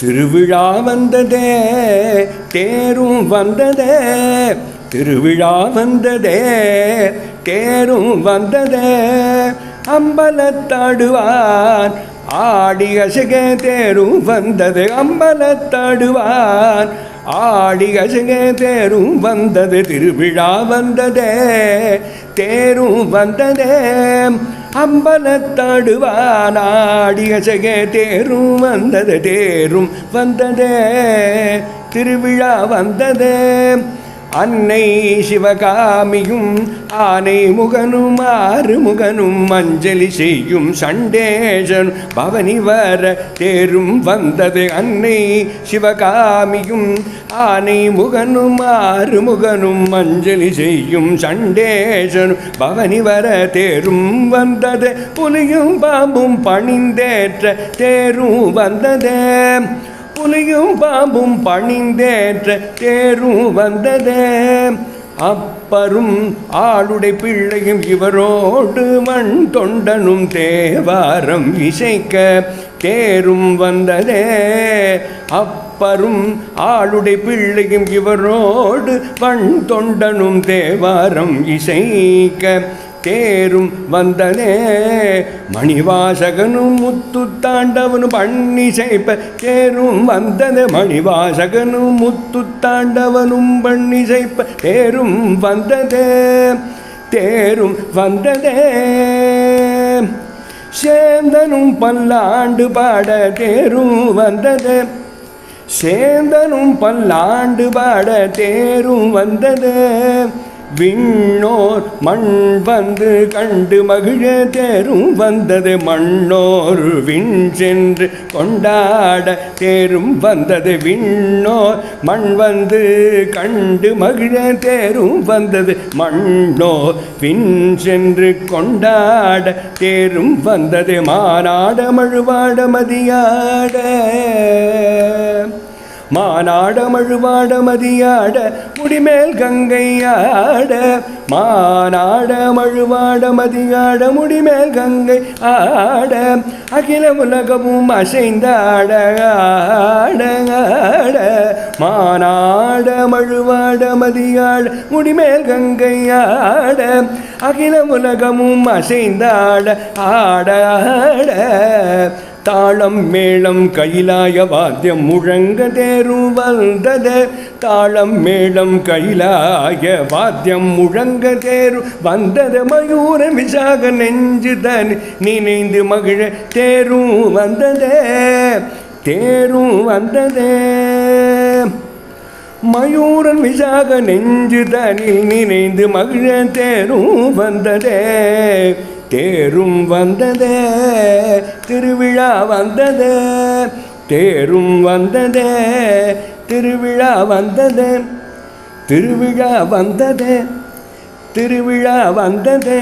திருவிழா வந்ததே தேரும் வந்ததே. திருவிழா வந்ததே தேரும் வந்ததே. அம்பலத்தாடுவான் ஆடி அசக தேரும் வந்தது. அம்பலத்தாடுவான் ஆடி அசக தேரும் வந்தது. திருவிழா வந்ததே தேரும் வந்ததே. அம்பலத்தாடுவான் தேரும் வந்தது தேரும் வந்ததே. திருவிழா வந்ததே. அன்னை சிவகாமியும் ஆனை முகனும் ஆறுமுகனும் அஞ்சலி செய்யும் சண்டேசன் பவனி வர தேரும் வந்தது. அன்னை சிவகாமியும் ஆனை முகனும் ஆறுமுகனும் அஞ்சலி செய்யும் சண்டேசன் பவனி வர தேரும் வந்தது. புலியும் பாம்பும் பணிந்தேற்ற தேரும் வந்ததே. புலியும் பாம்பும் பணிந்தேற்ற தேரும் வந்ததே. அப்பரும் ஆளுடை பிள்ளையும் இவரோடு மண் தொண்டனும் தேவாரம் இசைக்க தேரும் வந்ததே. அப்பரும் ஆளுடை பிள்ளையும் இவரோடு மண் தொண்டனும் தேவாரம் இசைக்க தேரும் வந்தனே. மணிவாசகனும் முத்து தாண்டவனும் பண்ணி செய்ப்ப தேரும் வந்தது மணிவாசகனும் முத்து தாண்டவனும் பண்ணி செய்ப்ப தேரும் வந்ததே தேரும் வந்ததே சேந்தனும் பல்லாண்டு பாட தேரும் வந்தது சேந்தனும் பல்லாண்டு பாட தேரும் வந்தது விண்ணோர் மண் வந்து கண்டு மகிழ தேரும் வந்தது மண்ணோர் விண் சென்று கொண்டாட தேரும் வந்தது விண்ணோர் மண் வந்து கண்டு மகிழ தேரும் வந்தது மண்ணோர் விண் சென்று கொண்டாட தேரும் வந்தது மாநாட மழுவாட மதியாட. மானாடமழுவாட மதியாட முடிமேல் கங்கையாட. மானாடமழுவாட மதியாட முடிமேல் கங்கை ஆட அகில உலகமும் அசைந்தாட ஆட ஆட. மானாட மழுவாட மதியாட முடிமேல் கங்கையாட. அகில உலகமும் அசைந்தாட ஆட ஆட. தாளம் மேளம் கைலாய வாத்தியம் முழங்க தேரும் வந்தது. தாளம் மேளம் கைலாய வாத்தியம் முழங்க தேரு வந்தது. மயூர விசாக நெஞ்சு தன் நினைந்து மகிழ தேரும் வந்ததே. தேரும் வந்ததே. மயூரன் விசாக நெஞ்சு தனில் நினைந்து மகிழ தேரும் வந்ததே. தேரும் வந்ததே திருவிழா வந்ததே. தேரும் வந்ததே திருவிழா வந்ததே. திருவிழா வந்ததே திருவிழா வந்ததே.